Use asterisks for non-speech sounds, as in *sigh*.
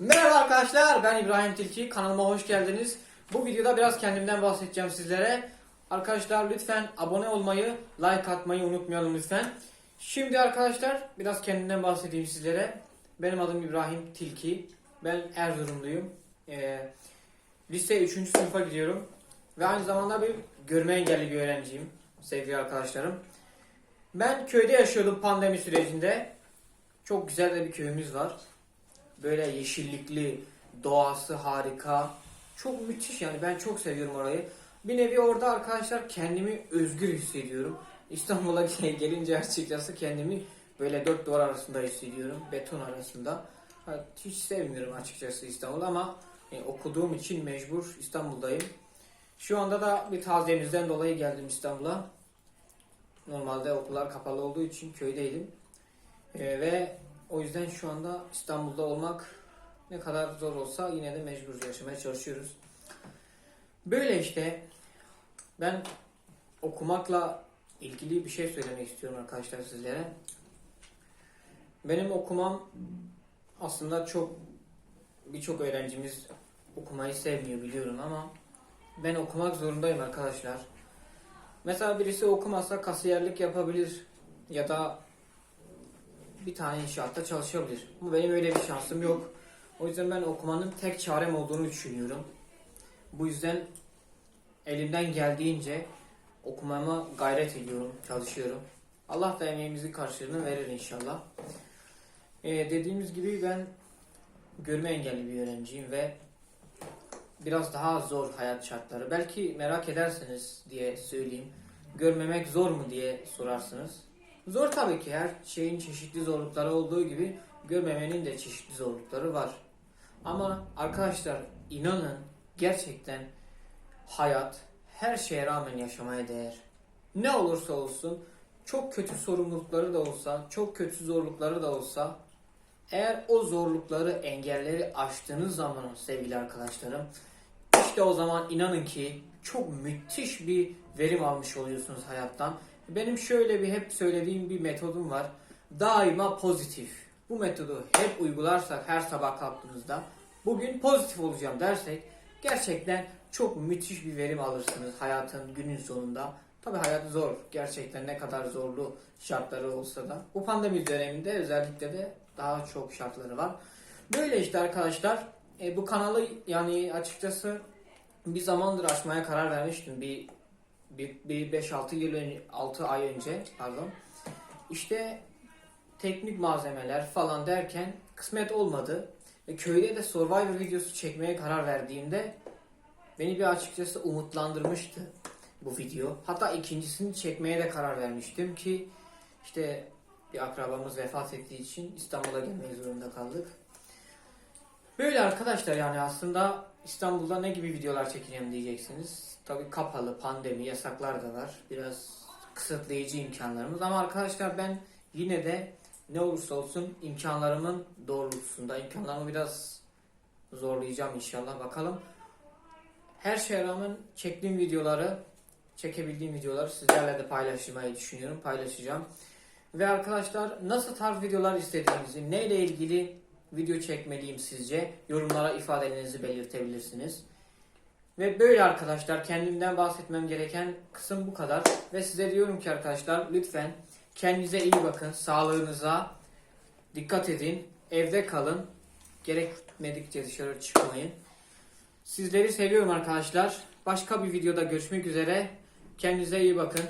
Merhaba arkadaşlar ben İbrahim Tilki kanalıma hoş geldiniz. Bu videoda biraz kendimden bahsedeceğim sizlere. Arkadaşlar lütfen abone olmayı, like atmayı unutmayalım lütfen. Şimdi arkadaşlar biraz kendimden bahsedeyim sizlere. Benim adım İbrahim Tilki. Ben Erzurumluyum. Ee, lise 3. sınıfa gidiyorum. Ve aynı zamanda bir görme engelli bir öğrenciyim sevgili arkadaşlarım. Ben köyde yaşıyordum pandemi sürecinde. Çok güzel de bir köyümüz var. Böyle yeşillikli, doğası harika. Çok müthiş yani ben çok seviyorum orayı. Bir nevi orada arkadaşlar kendimi özgür hissediyorum. *laughs* İstanbul'a gelince açıkçası kendimi böyle dört duvar arasında hissediyorum. Beton arasında. Hiç sevmiyorum açıkçası İstanbul ama e, okuduğum için mecbur İstanbul'dayım. Şu anda da bir taziyemizden dolayı geldim İstanbul'a. Normalde okullar kapalı olduğu için köydeydim. E, ve o yüzden şu anda İstanbul'da olmak ne kadar zor olsa yine de mecbur yaşamaya çalışıyoruz. Böyle işte ben okumakla ilgili bir şey söylemek istiyorum arkadaşlar sizlere. Benim okumam aslında çok birçok öğrencimiz okumayı sevmiyor biliyorum ama ben okumak zorundayım arkadaşlar. Mesela birisi okumasa kasiyerlik yapabilir ya da bir tane inşaatta çalışabilir. Ama benim öyle bir şansım yok. O yüzden ben okumanın tek çarem olduğunu düşünüyorum. Bu yüzden elimden geldiğince okumama gayret ediyorum, çalışıyorum. Allah da emeğimizin karşılığını verir inşallah. Ee, dediğimiz gibi ben görme engelli bir öğrenciyim ve biraz daha zor hayat şartları. Belki merak edersiniz diye söyleyeyim. Görmemek zor mu diye sorarsınız. Zor tabii ki her şeyin çeşitli zorlukları olduğu gibi görmemenin de çeşitli zorlukları var. Ama arkadaşlar inanın gerçekten hayat her şeye rağmen yaşamaya değer. Ne olursa olsun çok kötü sorumlulukları da olsa, çok kötü zorlukları da olsa eğer o zorlukları, engelleri aştığınız zaman sevgili arkadaşlarım işte o zaman inanın ki çok müthiş bir verim almış oluyorsunuz hayattan. Benim şöyle bir hep söylediğim bir metodum var. Daima pozitif. Bu metodu hep uygularsak her sabah kalktığınızda bugün pozitif olacağım dersek gerçekten çok müthiş bir verim alırsınız hayatın günün sonunda. Tabi hayat zor. Gerçekten ne kadar zorlu şartları olsa da. Bu pandemi döneminde özellikle de daha çok şartları var. Böyle işte arkadaşlar. E, bu kanalı yani açıkçası bir zamandır açmaya karar vermiştim. Bir bir, bir 5-6 yıl önce, 6 ay önce pardon. İşte teknik malzemeler falan derken kısmet olmadı. Ve köyde de Survivor videosu çekmeye karar verdiğimde beni bir açıkçası umutlandırmıştı bu video. Hatta ikincisini çekmeye de karar vermiştim ki işte bir akrabamız vefat ettiği için İstanbul'a gelmeyi zorunda kaldık. Böyle arkadaşlar yani aslında İstanbul'da ne gibi videolar çekeceğim diyeceksiniz. Tabii kapalı, pandemi, yasaklar da var. Biraz kısıtlayıcı imkanlarımız ama arkadaşlar ben yine de ne olursa olsun imkanlarımın doğrultusunda imkanlarımı biraz zorlayacağım inşallah bakalım. Her şeye rağmen çektiğim videoları, çekebildiğim videoları sizlerle de paylaşmayı düşünüyorum, paylaşacağım. Ve arkadaşlar nasıl tarz videolar istediğinizi, neyle ilgili video çekmeliyim sizce? Yorumlara ifadelerinizi belirtebilirsiniz. Ve böyle arkadaşlar kendimden bahsetmem gereken kısım bu kadar. Ve size diyorum ki arkadaşlar lütfen kendinize iyi bakın. Sağlığınıza dikkat edin. Evde kalın. Gerekmedikçe dışarı çıkmayın. Sizleri seviyorum arkadaşlar. Başka bir videoda görüşmek üzere. Kendinize iyi bakın.